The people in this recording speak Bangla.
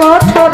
কথা